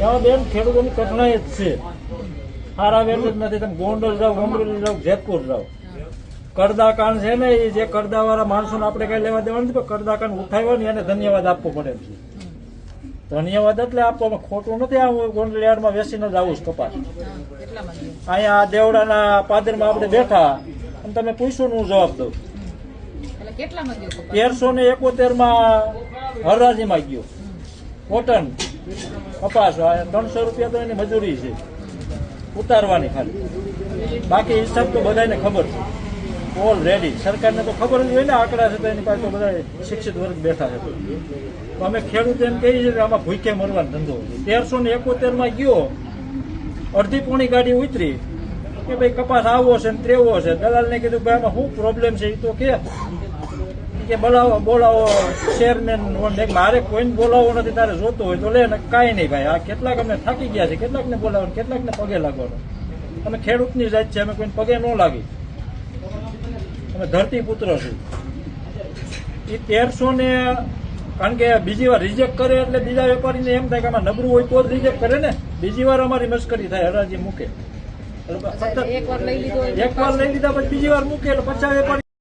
એમાં બેન ખેડૂતોની કઠણાઈ જ છે. સારા વેર જ નથી તમે ગોંડલ જાઓ અમરેલી જાઓ જેતપુર જાઓ. કરદાકાંડ છે ને એ જે કરદા વાળા માણસોને આપણે કઈ લેવા દેવાનું નથી પણ કરદા કાંડ ઉઠાવ્યો ને એને ધન્યવાદ આપવો પડે એમ છે. ધન્યવાદ એટલે આપવામાં ખોટું નથી આ હું ગોંડલ યાર્ડમાં બેસીને જ આવું કપાસ અહીંયા આ દેવડાના પાદરમાં આપણે બેઠા અને તમે પૂછો ને હું જવાબ દઉં તેરસો ને એકોતેરમાં હરાજીમાં ગયો. કોટન. કપાસ ત્રણસો રૂપિયા તો એની મજૂરી છે. ઉતારવાની ખાલી. બાકી હિસાબ તો બધાને ખબર છે. ઓલ રેડી સરકારને તો ખબર જ હોય ને, આંકડા છે તો એની પાસે તો બધા શિક્ષિત વર્ગ બેઠા છે. તો અમે ખેડૂત એમ કહીએ છીએ કે આમાં ભૂખે મરવાનો ધંધો તેરસો ને એકોતેરમાં ગયો. અડધી પોણી ગાડી ઉતરી. કે ભાઈ કપાસ આવો છે ને ત્રેવો છે. દલાલને કીધું ભાઈ આમાં શું પ્રોબ્લેમ છે? એ તો કે કે બોલાવો બોલાવો ચેરમેન મારે કોઈને બોલાવો નથી તારે જોતો હોય તો લે ને કાંઈ નહીં ભાઈ. આ કેટલાક અમે થાકી ગયા છે કેટલાકને બોલાવો કેટલાકને પગે લાગવાનો. અમે ખેડૂતની જાત છે અમે કોઈને પગે ન લાગી. અમે ધરતી પુત્ર છું. એ તેરસો ને કારણ કે બીજી વાર રિજેક્ટ કરે એટલે બીજા વેપારીને એમ થાય કે આમાં નબળું હોય તો જ રિજેક્ટ કરે ને. બીજી વાર અમારી મસ્કરી થાય હરાજી મૂકે. એટલે એક વાર લઈ લીધો એક વાર લઈ લીધા પછી બીજી વાર મૂકે એટલે પચાસ વેપારી